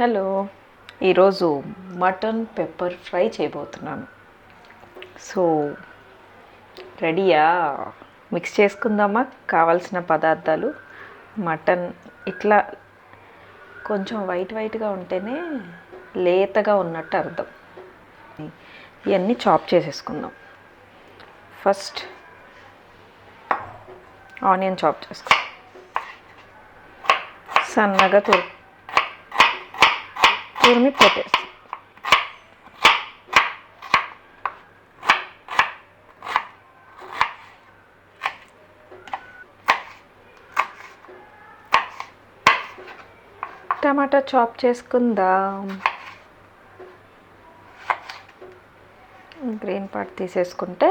Hello. ఈరోజు mutton pepper fry చేయబోతున్నాను. So రెడీయా? మిక్స్ చేసుకుందామా? కావాల్సిన పదార్థాలు? మటన్ ఇట్లా కొంచెం వైట్ వైట్గా ఉంటేనే లేతగా ఉన్నట్టు అర్థం. ఇవన్నీ చాప్ చేసేసుకుందాం. ఫస్ట్ ఆనియన్ చాప్ చేసుకో సన్నగా తురుపు తురిమి పెట్టేసి టమాటా చాప్ చేసుకుందాం. గ్రీన్ పార్ట్ తీసేసుకుంటే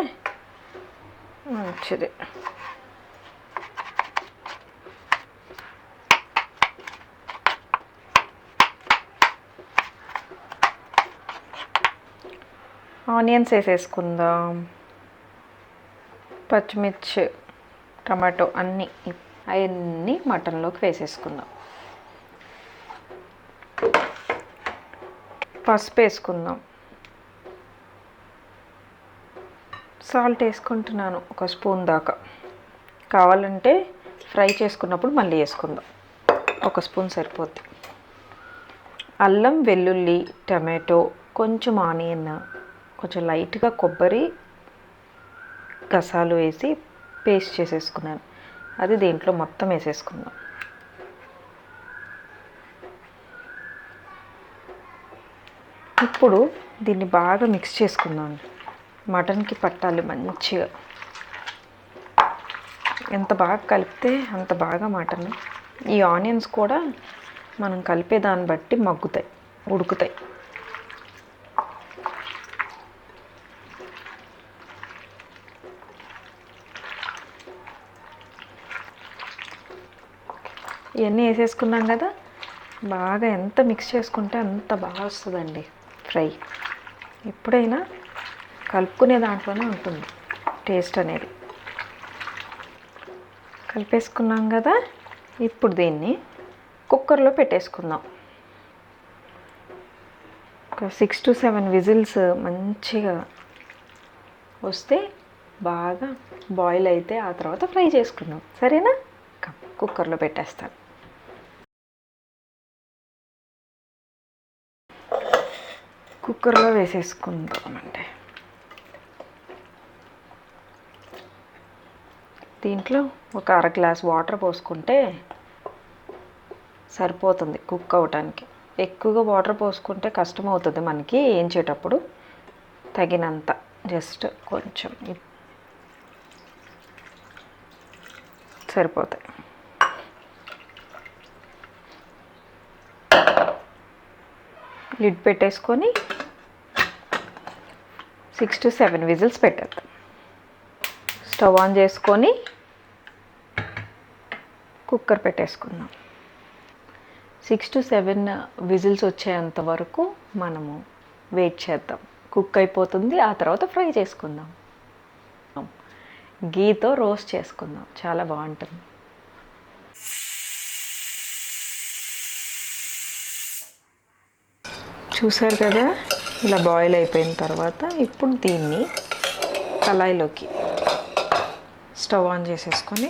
మంచిది. ఆనియన్స్ వేసేసుకుందాం. పచ్చిమిర్చి టమాటో అన్నీ అవన్నీ మటన్లోకి వేసేసుకుందాం. పసుపు వేసుకుందాం. సాల్ట్ వేసుకుంటున్నాను ఒక స్పూన్ దాకా. కావాలంటే ఫ్రై చేసుకున్నప్పుడు మళ్ళీ వేసుకుందాం. ఒక స్పూన్ సరిపోద్ది. అల్లం వెల్లుల్లి టమాటో కొంచెం ఆనియన్ కొంచెం లైట్గా కొబ్బరి గసాలు వేసి పేస్ట్ చేసేసుకున్నాను. అది దీంట్లో మొత్తం వేసేసుకున్నాను ఇప్పుడు దీన్ని బాగా మిక్స్ చేసుకుందాం. మటన్కి పట్టాలి మంచిగా. ఎంత బాగా కలిపితే అంత బాగా మటన్. ఈ ఆనియన్స్ కూడా మనం కలిపే దాన్ని బట్టి మగ్గుతాయి ఉడుకుతాయి. ఇవన్నీ వేసేసుకున్నాం కదా. బాగా ఎంత మిక్స్ చేసుకుంటే అంత బాగా వస్తుందండి ఫ్రై. ఎప్పుడైనా కలుపుకునే దాంట్లోనే ఉంటుంది టేస్ట్ అనేది. కలిపేసుకున్నాం కదా. ఇప్పుడు దీన్ని కుక్కర్లో పెట్టేసుకుందాం. ఒక సిక్స్ టు సెవెన్ విజిల్స్ మంచిగా వస్తే బాగా బాయిల్ అయితే ఆ తర్వాత ఫ్రై చేసుకుందాం. సరేనా? కుక్కర్లో పెట్టేస్తాను. కుక్కర్లో వేసేసుకుందామండి. దీంట్లో ఒక అర గ్లాస్ వాటర్ పోసుకుంటే సరిపోతుంది కుక్ అవటానికి. ఎక్కువగా వాటర్ పోసుకుంటే కష్టం అవుతుంది మనకి ఏంచేటప్పుడు. తగినంత జస్ట్ కొంచెం సరిపోతాయి. లిడ్ పెట్టేసుకొని సిక్స్ టు సెవెన్ విజిల్స్ పెట్టేద్దాం. స్టవ్ ఆన్ చేసుకొని కుక్కర్ పెట్టేసుకుందాం. సిక్స్ టు సెవెన్ విజిల్స్ వచ్చేంత వరకు మనము వెయిట్ చేద్దాం. కుక్ అయిపోతుంది ఆ తర్వాత ఫ్రై చేసుకుందాం. గీతో రోస్ట్ చేసుకుందాం. చాలా బాగుంటుంది. చూసారు కదా? ఇలా బాయిల్ అయిపోయిన తర్వాత ఇప్పుడు దీన్ని కళాయిలోకి స్టవ్ ఆన్ చేసేసుకొని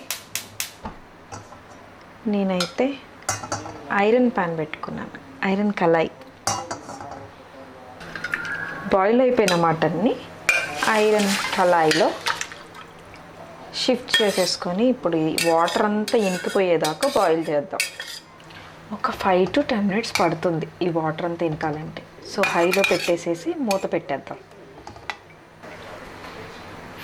నేనైతే ఐరన్ ప్యాన్ పెట్టుకున్నాను. ఐరన్ కళాయి. బాయిల్ అయిపోయిన మటన్ని ఐరన్ కళాయిలో షిఫ్ట్ చేసేసుకొని ఇప్పుడు ఈ వాటర్ అంతా ఇనికిపోయేదాకా బాయిల్ చేద్దాం. ఒక ఫైవ్ టు టెన్ మినిట్స్ పడుతుంది ఈ వాటర్ అంతా ఇనకాలంటే. సో హైలో పెట్టేసేసి మూత పెట్టేద్దాం.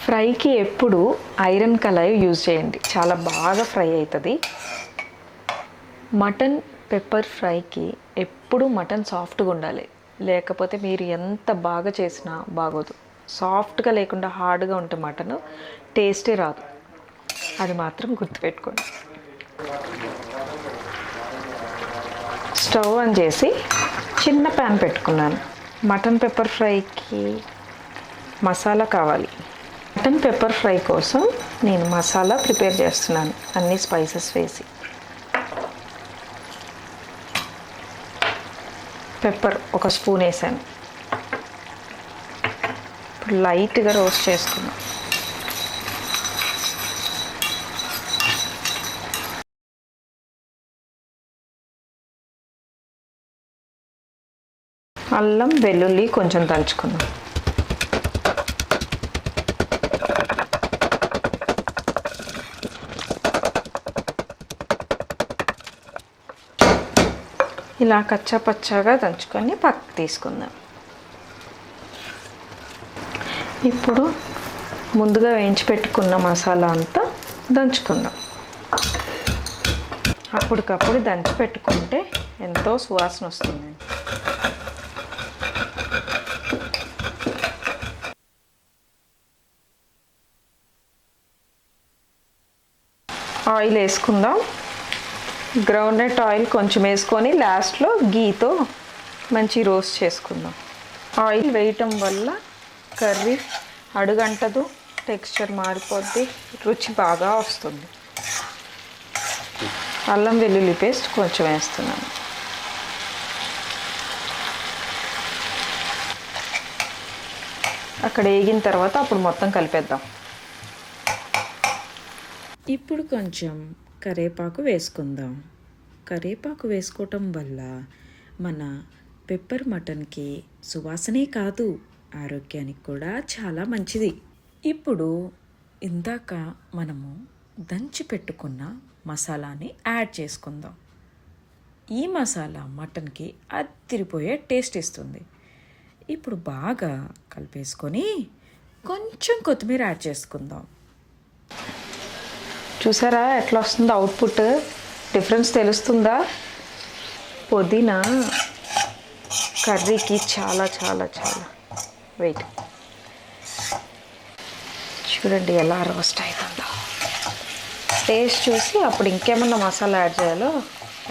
ఫ్రైకి ఎప్పుడు ఐరన్ కళాయి యూజ్ చేయండి. చాలా బాగా ఫ్రై అవుతుంది మటన్ పెప్పర్ ఫ్రైకి ఎప్పుడు మటన్ సాఫ్ట్గా ఉండాలి. లేకపోతే మీరు ఎంత బాగా చేసినా బాగోదు. సాఫ్ట్గా లేకుండా హార్డ్గా ఉంటే మటన్ టేస్టే రాదు. అది మాత్రం గుర్తుపెట్టుకోండి. స్టవ్ ఆన్ చేసి చిన్న ప్యాన్ పెట్టుకున్నాను. మటన్ పెప్పర్ ఫ్రైకి మసాలా కావాలి. మటన్ పెప్పర్ ఫ్రై కోసం నేను మసాలా ప్రిపేర్ చేస్తున్నాను. అన్ని స్పైసెస్ వేసి. పెప్పర్ ఒక స్పూన్ వేసాను. ఇప్పుడు లైట్గా రోస్ట్ చేసుకున్నాను అల్లం వెల్లుల్లి కొంచెం దంచుకుందాం. ఇలా కచ్చా పచ్చాగా దంచుకొని పక్క తీసుకుందాం. ఇప్పుడు ముందుగా వేయించి పెట్టుకున్న మసాలా అంతా దంచుకుందాం. అప్పటికప్పుడు దంచి పెట్టుకుంటే ఎంతో సువాసన వస్తుంది. ఆయిల్ వేసుకుందాం. గ్రౌండ్నట్ ఆయిల్ కొంచెం వేసుకొని లాస్ట్లో గీతో మంచి రోస్ట్ చేసుకుందాం. ఆయిల్ వేయటం వల్ల కర్రీ అడుగంటదు టెక్స్చర్ మారిపోద్ది రుచి బాగా వస్తుంది. అల్లం వెల్లుల్లి పేస్ట్ కొంచెం వేస్తున్నాను. అక్కడ వేగిన తర్వాత అప్పుడు మొత్తం కలిపేద్దాం. ఇప్పుడు కొంచెం కరేపాకు వేసుకుందాం. కరేపాకు వేసుకోవటం వల్ల మన పెప్పర్ మటన్కి సువాసనే కాదు ఆరోగ్యానికి కూడా చాలా మంచిది. ఇప్పుడు ఇందాక మనము దంచి పెట్టుకున్న మసాలాని యాడ్ చేసుకుందాం. ఈ మసాలా మటన్కి అదిరిపోయే టేస్ట్ ఇస్తుంది. ఇప్పుడు బాగా కలిపేసుకొని కొంచెం కొత్తిమీర యాడ్ చేసుకుందాం. చూసారా? ఎట్లా వస్తుందో అవుట్పుట్ డిఫరెన్స్ తెలుస్తుందా? పుదీనా కర్రీకి చాలా చాలా చాలా. వెయిట్ చూడండి ఎలా రోస్ట్ అవుతుందో టేస్ట్ చూసి అప్పుడు ఇంకేమన్నా మసాలా యాడ్ చేయాలో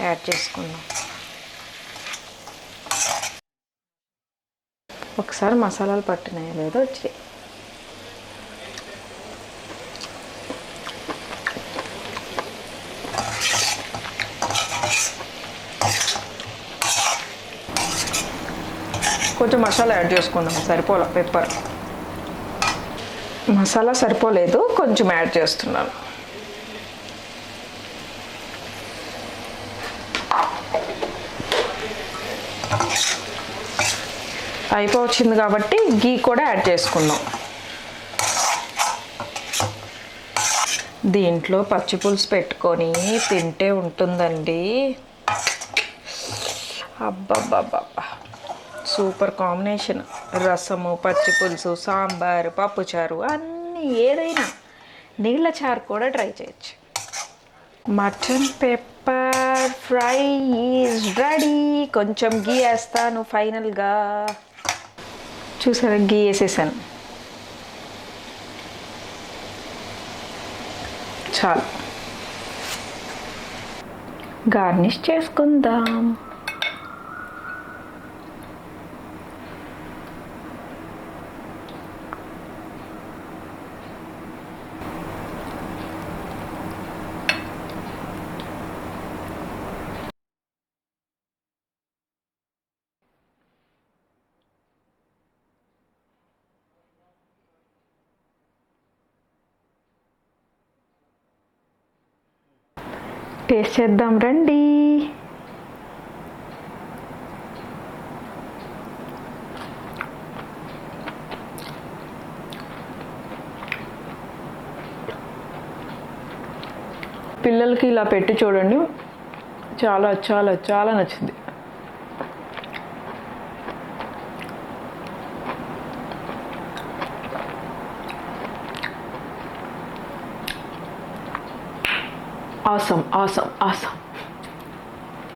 యాడ్ చేసుకుందాం. ఒకసారి మసాలాలు పట్టినాయో లేదో వచ్చాయి కొంచెం మసాలా యాడ్ చేసుకుందాం. సరిపోలే? పెప్పర్ మసాలా సరిపోలేదు. కొంచెం యాడ్ చేస్తున్నాను. అయిపోవచ్చింది కాబట్టి గీ కూడా యాడ్ చేసుకుందాం. దీంట్లో పచ్చి పులుసు పెట్టుకొని తింటే ఉంటుందండి. అబ్బబ్బబ్బబ్బా. Super combination. రసము పచ్చి పులుసు సాంబారు పప్పుచారు అన్నీ ఏదైనా నీళ్ళ చారు కూడా ట్రై చేయొచ్చు. Mutton pepper fry is ready. కొంచెం గీ వేస్తాను ఫైనల్గా. చూసారా గీ వేసేసాను. చాలు. గార్నిష్ చేసుకుందాం. టేస్ట్ చేద్దాం రండి. పిల్లలకి ఇలా పెట్టి చూడండి. చాలా చాలా చాలా నచ్చింది. awesome, awesome, awesome.